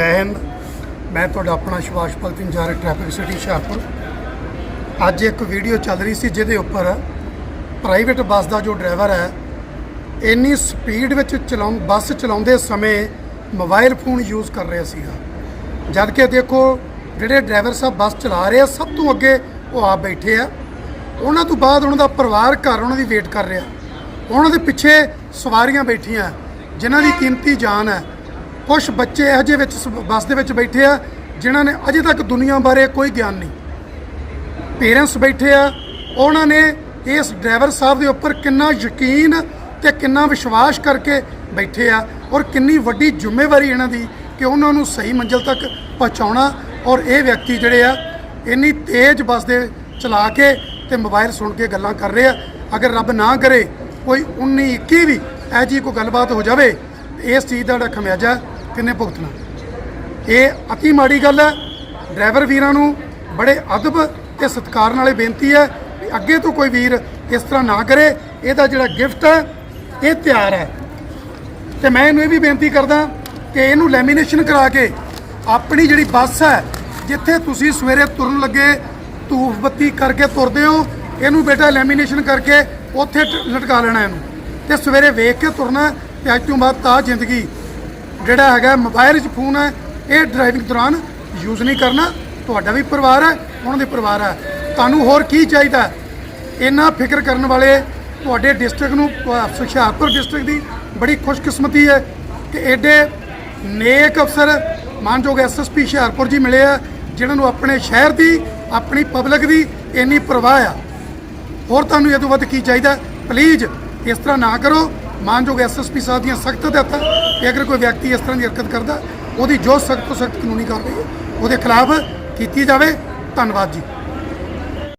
ਜੈ ਹਿੰਦ। ਮੈਂ ਤੁਹਾਡਾ ਆਪਣਾ Shivash Bhagat incharge traffic city Hoshiarpur. ਅੱਜ ਇੱਕ ਵੀਡੀਓ ਚੱਲ ਰਹੀ ਸੀ ਜਿਹਦੇ ਉੱਪਰ ਪ੍ਰਾਈਵੇਟ ਬੱਸ ਦਾ ਜੋ ਡਰਾਈਵਰ ਹੈ ਇੰਨੀ ਸਪੀਡ ਵਿੱਚ ਚਲਾਉਂ ਬੱਸ ਚਲਾਉਂਦੇ ਸਮੇਂ ਮੋਬਾਈਲ ਫੋਨ ਯੂਜ਼ ਕਰ ਰਿਹਾ ਸੀਗਾ। ਜਦ ਕਿ ਦੇਖੋ ਜਿਹੜੇ ਡਰਾਈਵਰ ਸਾਹਿਬ ਬੱਸ ਚਲਾ ਰਹੇ ਆ ਸਭ ਤੋਂ ਅੱਗੇ ਉਹ ਆਪ ਬੈਠੇ ਆ। ਉਹਨਾਂ ਤੋਂ ਬਾਅਦ ਉਹਨਾਂ ਦਾ ਪਰਿਵਾਰ ਘਰ ਉਹਨਾਂ ਦੀ ਵੇਟ ਕਰ ਰਿਹਾ। ਉਹਨਾਂ ਦੇ ਪਿੱਛੇ ਸਵਾਰੀਆਂ ਬੈਠੀਆਂ ਜਿਨ੍ਹਾਂ ਦੀ ਕੀਮਤੀ ਜਾਨ ਹੈ। ਕੁਝ ਬੱਚੇ ਇਹੋ ਜਿਹੇ ਵਿੱਚ ਸ- ਬੱਸ ਦੇ ਵਿੱਚ ਬੈਠੇ ਆ, ਜਿਨ੍ਹਾਂ ਨੇ ਅਜੇ ਤੱਕ ਦੁਨੀਆ ਬਾਰੇ ਕੋਈ ਗਿਆਨ ਨਹੀਂ। ਪੇਰੈਂਟਸ ਬੈਠੇ ਆ, ਉਹਨਾਂ ਨੇ ਇਸ ਡਰਾਈਵਰ ਸਾਹਿਬ ਦੇ ਉੱਪਰ ਕਿੰਨਾ ਯਕੀਨ ਤੇ ਕਿੰਨਾ ਵਿਸ਼ਵਾਸ ਕਰਕੇ ਬੈਠੇ ਆ ਔਰ ਕਿੰਨੀ ਵੱਡੀ ਜ਼ਿੰਮੇਵਾਰੀ ਇਹਨਾਂ ਦੀ ਕਿ ਉਹਨਾਂ ਨੂੰ ਸਹੀ ਮੰਜ਼ਿਲ ਤੱਕ ਪਹੁੰਚਾਉਣਾ ਔਰ ਇਹ ਵਿਅਕਤੀ ਜਿਹੜੇ ਆ, ਇੰਨੀ ਤੇਜ਼ ਬੱਸ ਦੇ ਚਲਾ ਕੇ ਤੇ ਮੋਬਾਈਲ ਸੁਣ ਕੇ ਗੱਲਾਂ ਕਰ ਰਹੇ ਆ। ਅਗਰ ਰੱਬ ਨਾ ਕਰੇ, ਕੋਈ 19 21 ਵੀ ਇਹ ਜੀ ਕੋਈ ਗੱਲਬਾਤ ਹੋ ਜਾਵੇ, ਤੇ ਇਸ ਚੀਜ਼ ਦਾ ਜਿਹੜਾ ਖਮਿਆਜਾ ਕਿੰਨੇ ਭੁਗਤਣਾ? ਇਹ ਅਤੀ ਮਾੜੀ ਗੱਲ ਹੈ। ਡਰਾਈਵਰ ਵੀਰਾਂ ਨੂੰ ਬੜੇ ਅਦਬ ਤੇ ਸਤਿਕਾਰ ਨਾਲੇ ਬੇਨਤੀ ਹੈ ਵੀ ਅੱਗੇ ਤੋਂ ਕੋਈ ਵੀਰ ਇਸ ਤਰ੍ਹਾਂ ਨਾ ਕਰੇ। ਇਹਦਾ ਜਿਹੜਾ ਗਿਫਟ ਹੈ, ਇਹ ਤਿਆਰ ਹੈ। ਤੇ ਮੈਂ ਇਹਨੂੰ ਇਹ ਵੀ ਬੇਨਤੀ ਕਰਦਾ ਕਿ ਇਹਨੂੰ ਲੈਮੀਨੇਸ਼ਨ ਕਰਾ ਕੇ ਆਪਣੀ ਜਿਹੜੀ ਬੱਸ ਹੈ, ਜਿੱਥੇ ਤੁਸੀਂ ਸਵੇਰੇ ਤੁਰਨ ਲੱਗੇ ਧੂਫ ਬੱਤੀ ਕਰਕੇ ਤੁਰਦੇ ਹੋ, ਇਹਨੂੰ ਬੇਟਾ ਲੈਮੀਨੇਸ਼ਨ ਕਰਕੇ ਉੱਥੇ ਲਟਕਾ ਲੈਣਾ ਇਹਨੂੰ। ਤੇ ਸਵੇਰੇ ਵੇਖ ਕੇ ਤੁਰਨਾ, ਤੇ ਅੱਜ ਤੋਂ ਬਾਅਦ ਤਾਂ ਜ਼ਿੰਦਗੀ ਜਿਹੜਾ ਹੈਗਾ ਮੋਬਾਈਲ 'ਚ ਫੋਨ ਹੈ, ਇਹ ਡਰਾਈਵਿੰਗ ਦੌਰਾਨ ਯੂਜ਼ ਨਹੀਂ ਕਰਨਾ। ਤੁਹਾਡਾ ਵੀ ਪਰਿਵਾਰ ਹੈ, ਉਹਨਾਂ ਦੇ ਪਰਿਵਾਰ ਹੈ। ਤੁਹਾਨੂੰ ਹੋਰ ਕੀ ਚਾਹੀਦਾ? ਇੰਨਾ ਫਿਕਰ ਕਰਨ ਵਾਲੇ ਤੁਹਾਡੇ ਡਿਸਟ੍ਰਿਕਟ ਨੂੰ, ਅਹ, ਹੁਸ਼ਿਆਰਪੁਰ ਡਿਸਟ੍ਰਿਕਟ ਦੀ ਬੜੀ ਖੁਸ਼ਕਿਸਮਤੀ ਹੈ ਕਿ ਐਡੇ ਨੇਕ ਅਫਸਰ, ਮਾਨਯੋਗ ਐਸਐਸਪੀ ਹੁਸ਼ਿਆਰਪੁਰ ਜੀ ਮਿਲੇ ਆ, ਜਿਨ੍ਹਾਂ ਨੂੰ ਆਪਣੇ ਸ਼ਹਿਰ ਦੀ, ਆਪਣੀ ਪਬਲਿਕ ਦੀ ਇੰਨੀ ਪਰਵਾਹ ਆ। ਹੋਰ ਤੁਹਾਨੂੰ ਇਹ ਤੋਂ ਵੱਧ ਕੀ ਚਾਹੀਦਾ? ਪਲੀਜ਼ ਇਸ ਤਰ੍ਹਾਂ ਨਾ ਕਰੋ। ਮਾਨਯੋਗ ਐਸਐਸਪੀ ਸਾਹਿਬ ਦੀਆਂ ਸਖਤ ਹਦਾਇਤਾਂ ਕਿ ਅਗਰ ਕੋਈ ਵਿਅਕਤੀ ਇਸ ਤਰ੍ਹਾਂ ਦੀ ਹਰਕਤ ਕਰਦਾ, ਉਹਦੀ ਜੋ ਸਖਤ ਤੋਂ ਸਖਤ ਕਾਨੂੰਨੀ ਕਾਰਵਾਈ ਹੈ ਉਹਦੇ ਖਿਲਾਫ ਕੀਤੀ ਜਾਵੇ। ਧੰਨਵਾਦ ਜੀ।